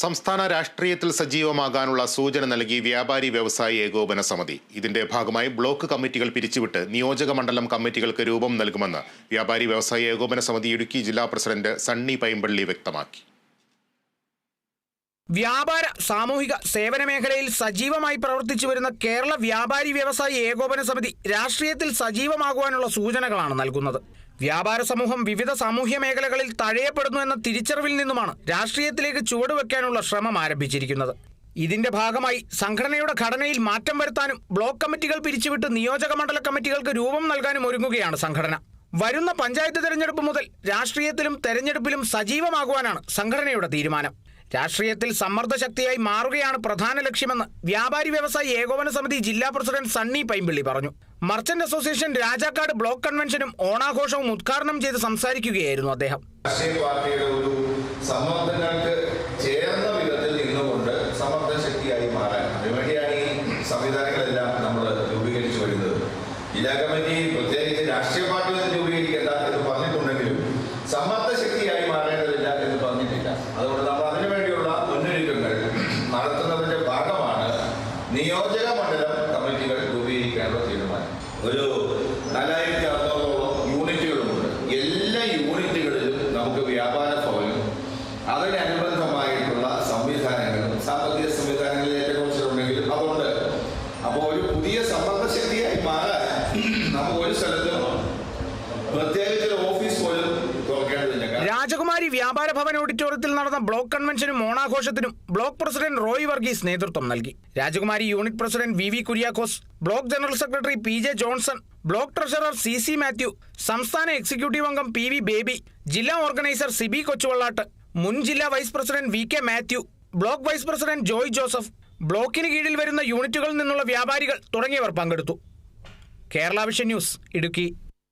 സംസ്ഥാന രാഷ്ട്രീയത്തിൽ സജീവമാകാനുള്ള സൂചന നൽകി വ്യാപാരി വ്യവസായി ഏകോപന സമിതി. ഇതിന്റെ ഭാഗമായി ബ്ലോക്ക് കമ്മിറ്റികൾ പിരിച്ചുവിട്ട് നിയോജക മണ്ഡലം കമ്മിറ്റികൾക്ക് രൂപം നൽകുമെന്ന് വ്യാപാരി വ്യവസായി ഏകോപന സമിതി ഇടുക്കി ജില്ലാ പ്രസിഡന്റ് സണ്ണി പൈമ്പള്ളി വ്യക്തമാക്കി. വ്യാപാര സാമൂഹിക സേവന മേഖലയിൽ സജീവമായി പ്രവർത്തിച്ചു വരുന്ന കേരള വ്യാപാരി വ്യവസായി ഏകോപന സമിതി രാഷ്ട്രീയത്തിൽ സജീവമാകുവാനുള്ള സൂചനകളാണ് നൽകുന്നത്. വ്യാപാര സമൂഹം വിവിധ സാമൂഹ്യ മേഖലകളിൽ തഴയപ്പെടുന്നു എന്ന തിരിച്ചറിവിൽ നിന്നുമാണ് രാഷ്ട്രീയത്തിലേക്ക് ചുവടുവെക്കാനുള്ള ശ്രമം ആരംഭിച്ചിരിക്കുന്നത്. ഇതിന്റെ ഭാഗമായി സംഘടനയുടെ ഘടനയിൽ മാറ്റം വരുത്താനും ബ്ലോക്ക് കമ്മിറ്റികൾ പിരിച്ചുവിട്ട് നിയോജക മണ്ഡല കമ്മിറ്റികൾക്ക് രൂപം നൽകാനും ഒരുങ്ങുകയാണ് സംഘടന. വരുന്ന പഞ്ചായത്ത് തെരഞ്ഞെടുപ്പ് മുതൽ രാഷ്ട്രീയത്തിലും തെരഞ്ഞെടുപ്പിലും സജീവമാകുവാനാണ് സംഘടനയുടെ തീരുമാനം. രാഷ്ട്രീയത്തിൽ സമ്മർദ്ദ ശക്തിയായി മാറുകയാണ് പ്രധാന ലക്ഷ്യമെന്ന് വ്യാപാരി വ്യവസായി ഏകോപന സമിതി ജില്ലാ പ്രസിഡന്റ് സണ്ണി പൈമ്പിള്ളി പറഞ്ഞു. മർച്ചന്റ് അസോസിയേഷൻ രാജാക്കാട് ബ്ലോക്ക് കൺവെൻഷനും ഓണാഘോഷവും ഉദ്ഘാടനം ചെയ്ത് സംസാരിക്കുകയായിരുന്നു അദ്ദേഹം. രാഷ്ട്രീയ പാർട്ടിയുടെ ഒരു ചേർന്ന മാറാൻ സംവിധാനങ്ങളെല്ലാം നമ്മൾ ജില്ലാ കമ്മിറ്റി നടത്തുന്നതിന്റെ ഭാഗമാണ് നിയോജക മണ്ഡലം കമ്മിറ്റികൾ രൂപീകരിക്കാനുള്ള തീരുമാനം. ഒരു നാലായിരത്തി അറുന്നൂറോളം യൂണിറ്റുകളുണ്ട്. എല്ലാ യൂണിറ്റുകളിലും നമുക്ക് വ്യാപാര ഭവനും അതിനനുബന്ധമായിട്ടുള്ള സംവിധാനങ്ങളും സാമ്പത്തിക സംവിധാനങ്ങളിൽ ഏറ്റക്കുറച്ചിലുണ്ടെങ്കിലും അതുകൊണ്ട് അപ്പോൾ ഒരു പുതിയ സമ്പർക്ക ശക്തിയായി മാറാൻ നമുക്ക് ഒരു സ്ഥലത്തും രാജകുമാരി വ്യാപാര ഭവൻ ഓഡിറ്റോറിയത്തിൽ നടന്ന ബ്ലോക്ക് കൺവെൻഷനും ഓണാഘോഷത്തിനും ബ്ലോക്ക് പ്രസിഡന്റ് റോയ് വർഗീസ് നേതൃത്വം നൽകി. Rajakumari unit president V V Kuriakose block general secretary P J Johnson block treasurer C C Mathew സംസ്ഥാന എക്സിക്യൂട്ടീവ് അംഗം പി വി ബേബി ജില്ലാ ഓർഗനൈസർ സിബി കൊച്ചുവള്ളാട്ട് മുൻ ജില്ലാ vice president V K Mathew block vice president Joy Joseph ബ്ലോക്കിന് കീഴിൽ വരുന്ന യൂണിറ്റുകളിൽ നിന്നുള്ള വ്യാപാരികൾ തുടങ്ങിയവർ പങ്കെടുത്തു. Kerala Vision News Idukki.